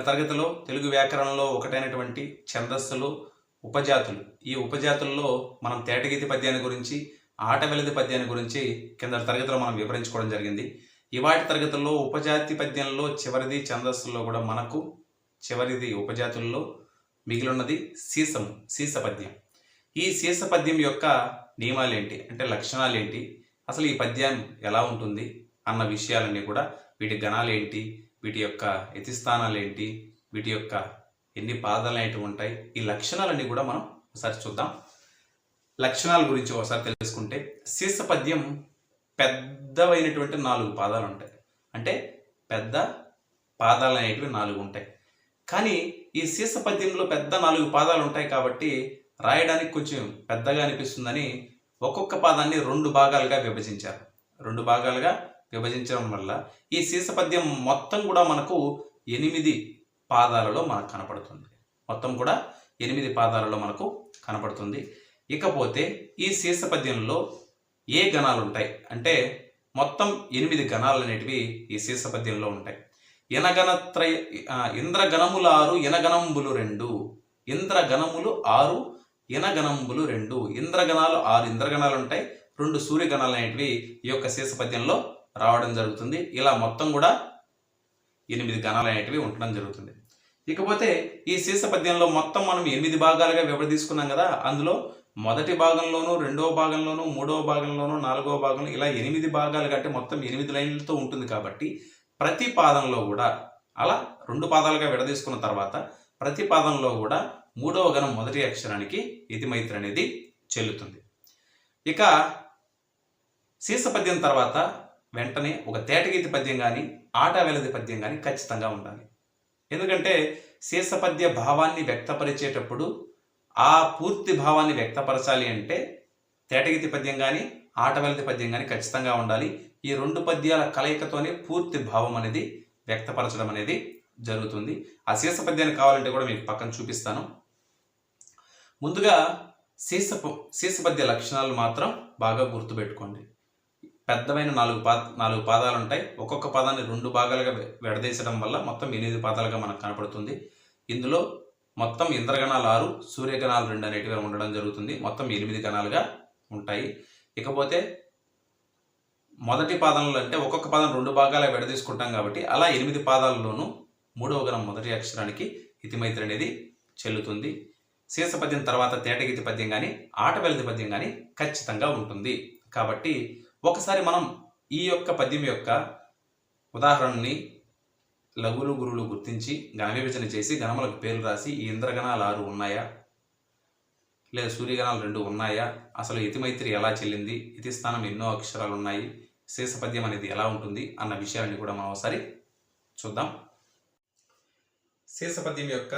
గత తరగతిలో తెలుగు వ్యాకరణంలో ఒకటైనటువంటి ఛందస్సులు ఉపజాతులు. ఈ ఉపజాతుల్లో మనం తేటగీతి పద్యాన్ని గురించి ఆట వెలది పద్యాన్ని గురించి కింద తరగతిలో మనం వివరించుకోవడం జరిగింది. ఇవాటి తరగతుల్లో ఉపజాతి పద్యంలో చివరిది ఛందస్సుల్లో కూడా మనకు చివరిది ఉపజాతుల్లో మిగిలిన్నది సీసం సీస పద్యం. ఈ సీస పద్యం యొక్క నియమాలేంటి? అంటే లక్షణాలేంటి? అసలు ఈ పద్యం ఎలా ఉంటుంది? అన్న విషయాలన్నీ కూడా వీటి గణాలు ఏంటి వీటి యొక్క యతిస్థానాలు ఏంటి వీటి యొక్క ఎన్ని పాదాలు అనేటివి ఉంటాయి? ఈ లక్షణాలన్నీ కూడా మనం ఒకసారి చూద్దాం. లక్షణాల గురించి ఒకసారి తెలుసుకుంటే శీర్ష పద్యం పెద్దవైనటువంటి నాలుగు పాదాలు ఉంటాయి అంటే పెద్ద పాదాలు అనేటివి నాలుగు ఉంటాయి. కానీ ఈ శీర్ష పద్యంలో పెద్ద నాలుగు పాదాలు ఉంటాయి కాబట్టి రాయడానికి కొంచెం పెద్దగా అనిపిస్తుందని ఒక్కొక్క పాదాన్ని రెండు భాగాలుగా విభజించారు. రెండు భాగాలుగా విభజించడం వల్ల ఈ సీసపద్యం మొత్తం కూడా మనకు ఎనిమిది పాదాలలో మనకు కనపడుతుంది. మొత్తం కూడా ఎనిమిది పాదాలలో మనకు కనపడుతుంది. ఇకపోతే ఈ శీర్షపద్యంలో ఏ గణాలు ఉంటాయి? అంటే మొత్తం ఎనిమిది గణాలు అనేటివి ఈ శీర్షపద్యంలో ఉంటాయి. ఇనగణత్రయ ఇంద్రగణములు ఆరు ఇనగణంబులు రెండు ఇంద్రగణములు ఆరు ఇనగణంబులు రెండు. ఇంద్రగణాలు ఆరు ఇంద్రగణాలు ఉంటాయి. రెండు సూర్యగణాలు అనేటివి ఈ యొక్క శీర్షపద్యంలో రావడం జరుగుతుంది. ఇలా మొత్తం కూడా ఎనిమిది గణాలు అనేటివి ఉండడం జరుగుతుంది. ఇకపోతే ఈ శీర్ష పద్యంలో మొత్తం మనం ఎనిమిది భాగాలుగా విభజీసుకున్నాం కదా అందులో మొదటి భాగంలోనూ రెండవ భాగంలోనూ మూడవ భాగంలోనూ నాలుగవ భాగంలో ఇలా ఎనిమిది భాగాలు కంటే మొత్తం ఎనిమిది లైన్లతో ఉంటుంది కాబట్టి ప్రతి పాదంలో కూడా అలా రెండు పాదాలుగా విడదీసుకున్న తర్వాత ప్రతి పాదంలో కూడా మూడవ గణం మొదటి అక్షరానికి ఇతిమైత్రి అనేది చెల్లుతుంది. ఇక శీర్ష పద్యం తర్వాత వెంటనే ఒక తేటగీతి పద్యం కానీ ఆటవెలది పద్యం కానీ ఖచ్చితంగా ఉండాలి. ఎందుకంటే శీర్షపద్య భావాన్ని వ్యక్తపరిచేటప్పుడు ఆ పూర్తి భావాన్ని వ్యక్తపరచాలి అంటే తేటగీతి పద్యం కానీ ఆటవెలది పద్యం కానీ ఖచ్చితంగా ఉండాలి. ఈ రెండు పద్యాల కలయికతోనే పూర్తి భావం అనేది వ్యక్తపరచడం అనేది జరుగుతుంది. ఆ శీర్ష పద్యాన్ని కావాలంటే కూడా మీకు పక్కన చూపిస్తాను. ముందుగా శీర్ష శీర్షపద్య లక్షణాలు మాత్రం బాగా గుర్తుపెట్టుకోండి. పెద్దమైన నాలుగు పా నాలుగు పాదాలు ఉంటాయి ఒక్కొక్క పాదాన్ని రెండు భాగాలుగా విడదీసడం వల్ల మొత్తం ఎనిమిది పాదాలుగా మనకు కనపడుతుంది. ఇందులో మొత్తం ఇంద్రగణాలు ఆరు సూర్యగణాలు రెండు అనేటివి ఉండడం జరుగుతుంది. మొత్తం ఎనిమిది గణాలుగా ఉంటాయి. ఇకపోతే మొదటి పాదంలో అంటే ఒక్కొక్క పదం రెండు భాగాలుగా విడదీసుకుంటాం కాబట్టి అలా ఎనిమిది పాదాలలోనూ మూడవ గణం మొదటి అక్షరానికి ఇతిమైత్రి అనేది చెల్లుతుంది. శీర్ష పద్యం తర్వాత తేటగితి పద్యం కానీ ఆటవెలది పద్యం కానీ ఖచ్చితంగా ఉంటుంది. కాబట్టి ఒకసారి మనం ఈ యొక్క పద్యం యొక్క ఉదాహరణని లఘులు గురువులు గుర్తించి గణ విభజన చేసి గణములకు పేర్లు రాసి ఈ ఇంద్రగణాలు ఆరు ఉన్నాయా? లేదా సూర్యగణాలు రెండు ఉన్నాయా? అసలు ఇతిమైత్రి ఎలా చెల్లింది? ఇతిస్థానం ఎన్నో అక్షరాలు ఉన్నాయి? శేషపద్యం అనేది ఎలా ఉంటుంది? అన్న విషయాన్ని కూడా మనం ఒకసారి చూద్దాం. శేష పద్యం యొక్క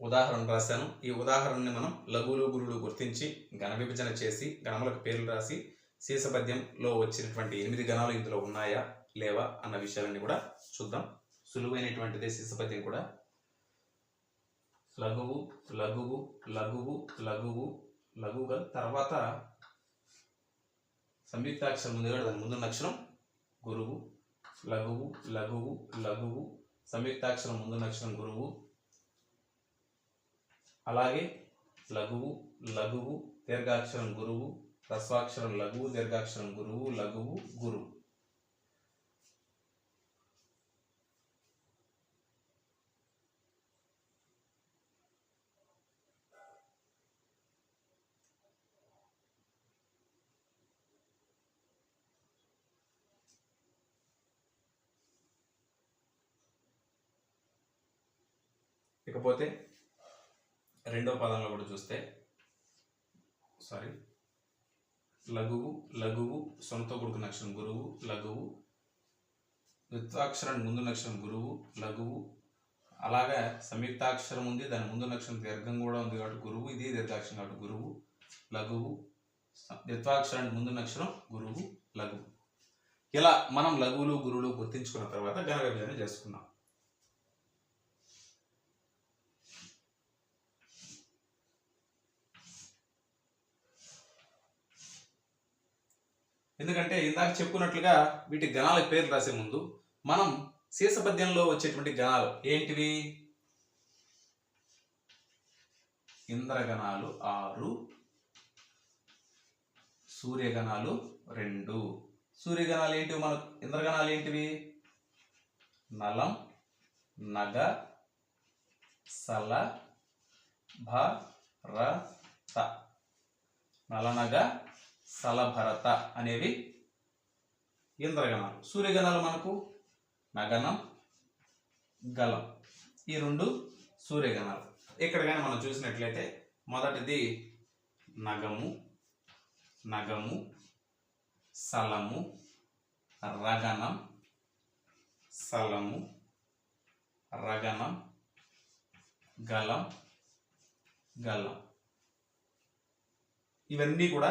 ఉదాహరణ రాశాను. ఈ ఉదాహరణని మనం లఘువులు గురువులు గుర్తించి గణ విభజన చేసి గణములకు పేర్లు రాసి శేష వచ్చినటువంటి ఎనిమిది గణాలు ఇందులో ఉన్నాయా లేవా అన్న విషయాలన్నీ కూడా చూద్దాం. సులువైనటువంటిదే శేష కూడా. లఘువు లఘువు లఘువు లఘువు లఘువుగా తర్వాత సంయుక్తాక్షరం ముందు కూడా దాని ముందున్న అక్షరం గురువు లఘువు లఘువు లఘువు. సంయుక్తాక్షరం ముందున్న అక్షరం గురువు. అలాగే లఘువు లఘువు దీర్ఘాక్షరం గురువు. రస్వాక్షరం లఘువు దీర్ఘాక్షరం గురువు లఘువు గురువు ఇకపోతే రెండో పదంలో కూడా చూస్తే సారీ లఘువు లఘువు సొంత కూడుకున్న అక్షరం గురువు లఘువు ద్విత్వాక్షరానికి ముందున్న అక్షరం గురువు లఘువు. అలాగే సంయుక్తాక్షరం ఉంది దాని ముందున్న అక్షరం దీర్ఘం కూడా ఉంది కాబట్టి గురువు ఇది దీర్ఘాక్షరం కాబట్టి గురువు లఘువు. ద్విత్వాక్షరానికి ముందున్న అక్షరం గురువు లఘువు. ఇలా మనం లఘువులు గురువులు గుర్తించుకున్న తర్వాత గణ విభజన చేసుకున్నాం. ఎందుకంటే ఇందాక చెప్పుకున్నట్లుగా వీటి గణాల పేర్లు రాసే ముందు మనం శీర్షపద్యంలో వచ్చేటువంటి గణాలు ఏంటివి? ఇంద్రగణాలు ఆరు సూర్యగణాలు రెండు. సూర్యగణాలు ఏంటివి మన ఇంద్రగణాలు ఏంటివి? నలం నగ సల భ ర త నలనగ సలభరత అనేవి ఇంద్రగణాలు. సూర్యగణాలు మనకు నగనం గలం ఈ రెండు సూర్యగణాలు. ఇక్కడ కానీ మనం చూసినట్లయితే మొదటిది నగము నగము సలము రగనం సలము రగనం గలం గలం ఇవన్నీ కూడా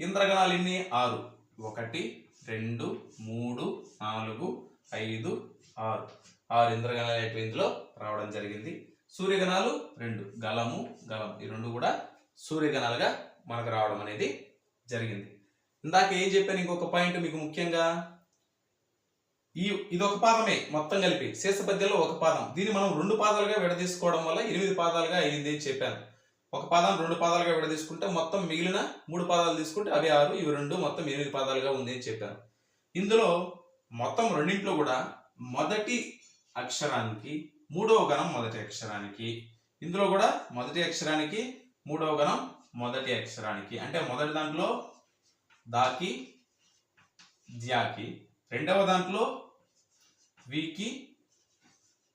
ఇంద్రగణాలు ఎన్ని ఆరు. ఒకటి రెండు మూడు నాలుగు ఐదు ఆరు. ఆరు ఇంద్రగణాలు అయిపోయి ఇందులో రావడం జరిగింది? సూర్యగణాలు రెండు. గలము గలం. ఈ రెండు కూడా సూర్యగణాలుగా మనకు రావడం అనేది జరిగింది. ఇందాక ఏం చెప్పాను? ఇంకొక పాయింట్ మీకు ముఖ్యంగా ఈ ఇది ఒక పాదమే మొత్తం కలిపి. శేషపద్యంలో ఒక పాదం. దీన్ని మనం రెండు పాదాలుగా విడదీసుకోవడం వల్ల ఎనిమిది పాదాలుగా అయింది అని చెప్పాను. ఒక పాదం రెండు పాదాలుగా విడదీసుకుంటే మొత్తం మిగిలిన మూడు పాదాలు తీసుకుంటే అవి ఆరు ఇవి రెండు మొత్తం ఎనిమిది పాదాలుగా ఉంది అని చెప్పాను ఇందులో మొత్తం రెండింటిలో కూడా మొదటి అక్షరానికి మూడవ గణం మొదటి అక్షరానికి ఇందులో కూడా మొదటి అక్షరానికి మూడవ గణం మొదటి అక్షరానికి అంటే మొదటి దాంట్లో దాకి ద్యాకి రెండవ దాంట్లో వికి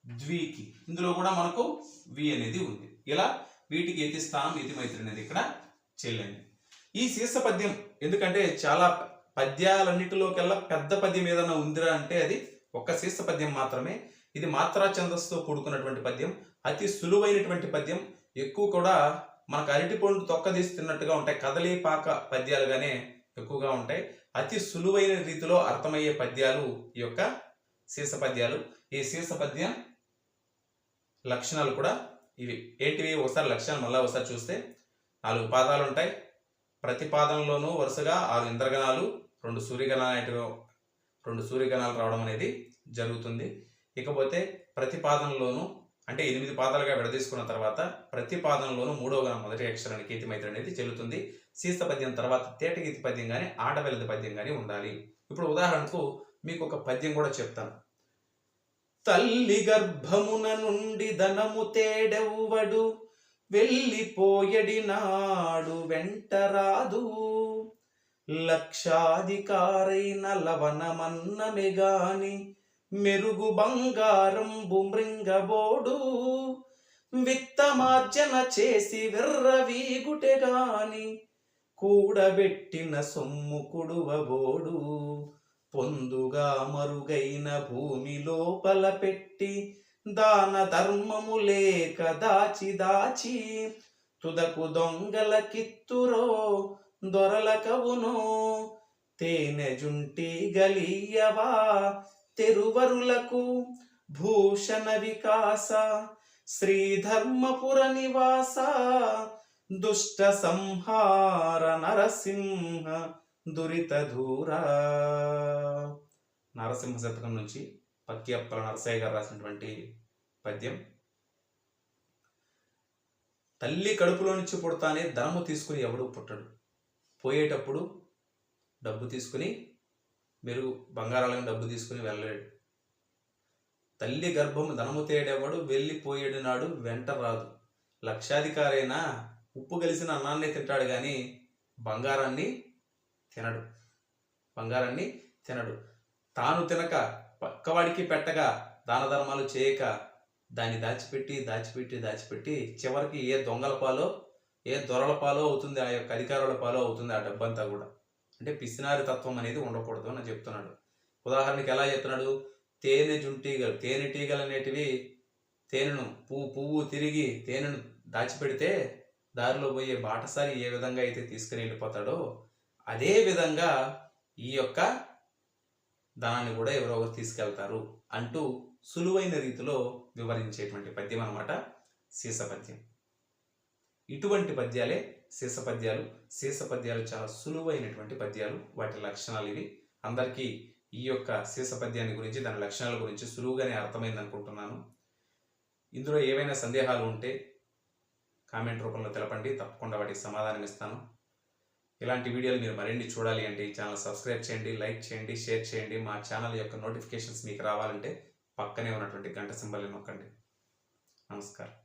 ద్వికి ఇందులో కూడా మనకు వి అనేది ఉంది. ఇలా వీటికి యతి స్థానం యతి మైత్రి అనేది ఇక్కడ చెల్లింది ఈ శీర్ష పద్యం ఎందుకంటే చాలా పద్యాలన్నిటిలోకెల్లా పెద్ద పద్యం ఏదైనా ఉందిరా అంటే అది ఒక్క శీర్ష పద్యం మాత్రమే. ఇది మాత్రా ఛందస్సుతో కూడుకున్నటువంటి పద్యం అతి సులువైనటువంటి పద్యం. ఎక్కువ కూడా మనకు అరటి పండు తొక్కదీస్తున్నట్టుగా ఉంటాయి. కదలీపాక పద్యాలుగానే ఎక్కువగా ఉంటాయి. అతి సులువైన రీతిలో అర్థమయ్యే పద్యాలు ఈ యొక్క శీర్ష పద్యాలు. ఈ శీర్ష పద్యం లక్షణాలు కూడా ఇవి ఏంటివి? ఒకసారి లక్ష్యాలు మళ్ళీ ఒకసారి చూస్తే నాలుగు పాదాలు ఉంటాయి. ప్రతి పాదంలోనూ వరుసగా ఆరు ఇంద్రగణాలు రెండు సూర్యగణాలు రెండు సూర్యగణాలు రావడం అనేది జరుగుతుంది. ఇకపోతే ప్రతి పాదంలోనూ అంటే ఎనిమిది పాదాలుగా విడదీసుకున్న తర్వాత ప్రతి పాదంలోనూ మూడవ గణం మొదటి అక్షరానికి గీతి మైత్రి అనేది చెల్లుతుంది. సీస పద్యం తర్వాత తేటగీతి పద్యం కానీ ఆడవెలది పద్యం కానీ ఉండాలి. ఇప్పుడు ఉదాహరణకు మీకు ఒక పద్యం కూడా చెప్తాను. తల్లి గర్భమున నుండి ధనము తేడెవ్వడు వెళ్ళిపోయడినాడు వెంటరాదు. లక్షాధికారైన లవణమన్నమే గాని మెరుగు బంగారం బుమృంగబోడు విత్తమార్జన చేసి విర్రవీగుటె గాని కూడబెట్టిన సొమ్ము కుడువబోడు. పొందుగా మరుగైన భూమి లోపల పెట్టి దాన ధర్మము లేక దాచి దాచి తుదకు దొంగల కిత్తురో దొరల తేనె జుంటి గలీయవా తెరువరులకు భూషణ వికాస శ్రీధర్మపుర నివాస దుష్ట సంహార నరసింహ దురిత ధూరా నరసింహ శతకం నుంచి పక్కియప్పల నరసయ్య గారు రాసినటువంటి పద్యం. తల్లి కడుపులో నుంచి పుడతానే ధనము తీసుకుని ఎవడు పుట్టడు. పోయేటప్పుడు డబ్బు తీసుకుని మెరుగు బంగారాలను డబ్బు తీసుకుని వెళ్ళలేడు. తల్లి గర్భము ధనము తేడెవడు వెళ్ళిపోయేడు నాడు వెంట రాదు. లక్షాధికారైనా ఉప్పు కలిసిన అన్నాన్నే తింటాడు కానీ బంగారాన్ని తినడు. బంగారాన్ని తినడు. తాను తినక పక్కవాడికి పెట్టగా దాన ధర్మాలు చేయక దాన్ని దాచిపెట్టి దాచిపెట్టి దాచిపెట్టి చివరికి ఏ దొంగల పాలో ఏ దొరల పాలో అవుతుంది ఆ యొక్క అధికారుల పాలో అవుతుంది ఆ డబ్బంతా కూడా. అంటే పిసినారి తత్వం అనేది ఉండకూడదు అని చెప్తున్నాడు. ఉదాహరణకి ఎలా చెప్తున్నాడు? తేనె జుంటీగలు తేనెటీగలు అనేటివి తేనెను పువ్వు పువ్వు తిరిగి తేనెను దాచిపెడితే దారిలో పోయే బాటసారి ఏ విధంగా అయితే తీసుకుని వెళ్ళిపోతాడో అదే విధంగా ఈ యొక్క ధనాన్ని కూడా ఎవరో ఒకరు తీసుకెళ్తారు అంటూ సులువైన రీతిలో వివరించేటువంటి పద్యం అనమాట శీసపద్యం ఇటువంటి పద్యాలే శీసపద్యాలు శీసపద్యాలు చాలా సులువైనటువంటి పద్యాలు. వాటి లక్షణాలు ఇవి. అందరికీ ఈ యొక్క శీసపద్యాన్ని గురించి దాని లక్షణాల గురించి సులువుగానే అర్థమైంది అనుకుంటున్నాను. ఇందులో ఏవైనా సందేహాలు ఉంటే కామెంట్ రూపంలో తెలపండి. తప్పకుండా వాటికి సమాధానం ఇస్తాను. ఇలాంటి వీడియోలు మీరు మరిన్ని చూడాలి అంటే ఈ ఛానల్ సబ్స్క్రైబ్ చేయండి లైక్ చేయండి షేర్ చేయండి. మా ఛానల్ యొక్క నోటిఫికేషన్స్ మీకు రావాలంటే పక్కనే ఉన్నటువంటి గంట సింబల్ని నొక్కండి. నమస్కారం.